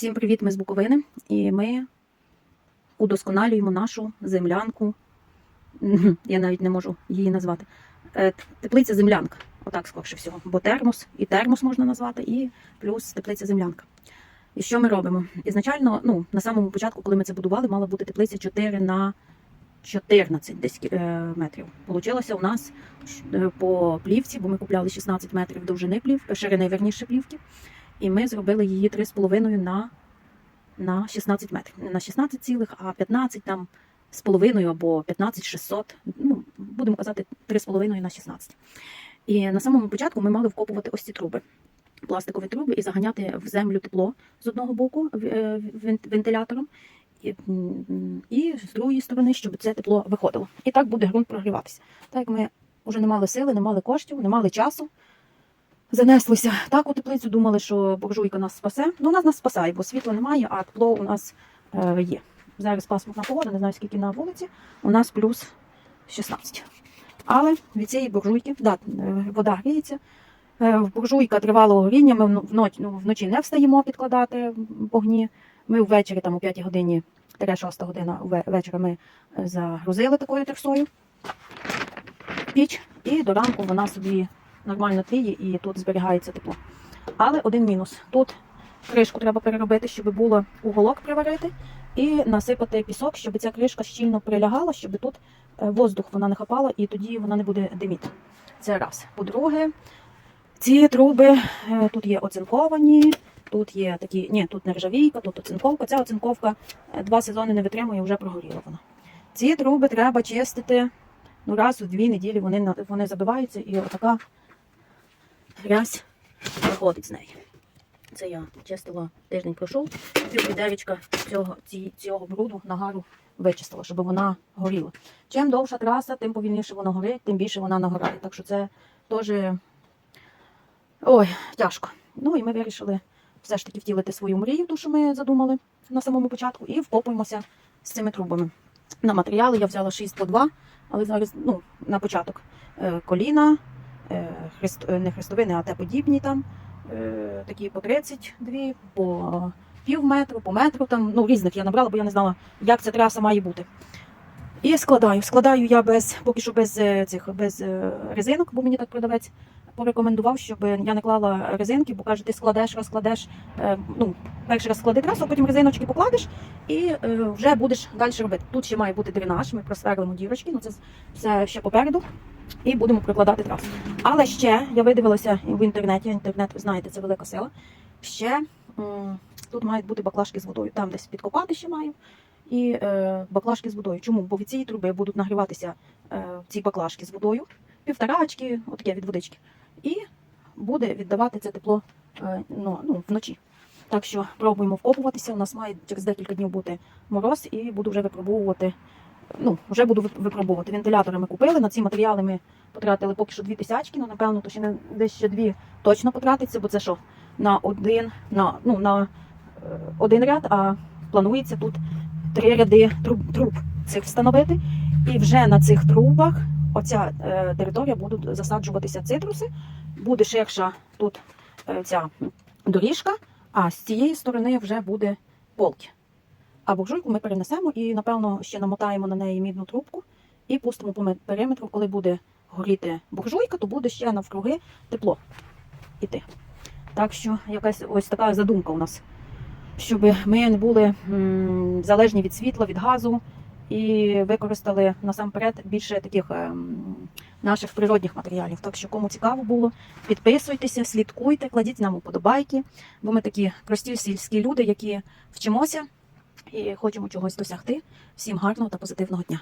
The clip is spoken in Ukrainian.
Всім привіт, ми з Буковини, і ми удосконалюємо нашу землянку. Я навіть не можу її назвати. Е, Теплиця землянка, отак скорше всього. Бо термос, і термос можна назвати, і плюс теплиця землянка. І що ми робимо? Ізначально, ну, на самому початку, коли ми це будували, мала бути теплиця 4 на 14 десь е, метрів. Получилося у нас е, по плівці, бо ми купляли 16 метрів довжини плів, ширини верніше плівки. І ми зробили її 3,5 на, на 16 метрів. Не на 16 цілих, а 15 там з половиною або 15 600. Ну, будемо казати 3,5 на 16. І на самому початку ми мали вкопувати ось ці труби. Пластикові труби і заганяти в землю тепло з одного боку е, вентилятором, і, і з другої сторони, щоб це тепло виходило. І так буде ґрунт прогріватися. Так як ми вже не мали сили, не мали коштів, не мали часу. Занеслися так у теплицю, думали, що буржуйка нас спасе. Ну, нас нас спасає, бо світла немає, а тепло у нас е, є. Зараз пасмурна погода, не знаю скільки на вулиці. У нас плюс 16. Але від цієї буржуйки, да, е, вода гріється. Е, буржуйка тривалого горіння. Ми вночі, ну, вночі не встаємо підкладати вогні. Ми ввечері, там о 5 годині, 6 година вечора ми е, загрузили такою терсою піч, і до ранку вона собі нормально тліє і тут зберігається тепло. Але один мінус. Тут кришку треба переробити, щоб було уголок приварити, і насипати пісок, щоб ця кришка щільно прилягала, щоб тут е, воздух вона не хапала, і тоді вона не буде диміти. Це раз. По-друге, ці труби е, тут є оцинковані, тут є такі, ні, тут не ржавійка, тут оцинковка. Ця оцинковка е, два сезони не витримує, вже прогоріла вона. Ці труби треба чистити ну, раз у дві неділі вони, вони забиваються і отака грязь виходить з неї. Це я чистила тиждень пройшов, пів відеречка цього, ці, цього бруду нагару вичистила, щоб вона горіла. Чим довша траса, тим повільніше вона горить, тим більше вона нагорає. Так що це теж ой, тяжко. Ну і ми вирішили все ж таки втілити свою мрію, ту, що ми задумали на самому початку, і вкопуємося з цими трубами. На матеріали я взяла 6 по 2, але зараз ну, на початок е, коліна, хрест, е, не хрестовини, а те подібні там, е, такі по 32, по пів метру, по метру, там, ну, різних я набрала, бо я не знала, як ця траса має бути. І складаю. Складаю я без, поки що без е, цих без е, резинок, бо мені так продавець порекомендував, щоб я не клала резинки, бо каже, ти складеш, розкладеш. е, Ну, перший раз склади трасу, а потім резиночки покладеш і е, вже будеш далі робити. Тут ще має бути дренаж, ми просверлимо дірочки, ну це все ще попереду. І будемо прикладати трасу. Але ще я видивилася в інтернеті. Інтернет, ви знаєте, це велика сила. Ще тут мають бути баклажки з водою. Там десь підкопати ще маю. І е, баклажки з водою. Чому? Бо від цієї труби будуть нагріватися е, ці баклажки з водою, півторачки, отаке від водички. І буде віддавати це тепло е, ну, ну, вночі. Так що пробуємо вкопуватися. У нас має через декілька днів бути мороз, і буду вже випробовувати. Ну, вже буду вип- випробовувати. Вентилятори ми купили. На ці матеріали ми потратили поки що дві тисячки. Ну, напевно, то ще не десь ще дві точно потратиться, бо це що? На один, на, ну, на е, один ряд, а планується тут три ряди труб, труб цих встановити. І вже на цих трубах оця е, територія будуть засаджуватися цитруси, буде ширша тут е, ця доріжка, а з цієї сторони вже буде полки. А буржуйку ми перенесемо і, напевно, ще намотаємо на неї мідну трубку і пустимо по периметру, коли буде горіти буржуйка, то буде ще навкруги тепло іти. Так що якась ось така задумка у нас, щоб ми не були залежні від світла, від газу і використали насамперед більше таких ем, наших природних матеріалів. Так що, кому цікаво було, підписуйтеся, слідкуйте, кладіть нам уподобайки, бо ми такі прості сільські люди, які вчимося і хочемо чогось досягти. Всім гарного та позитивного дня.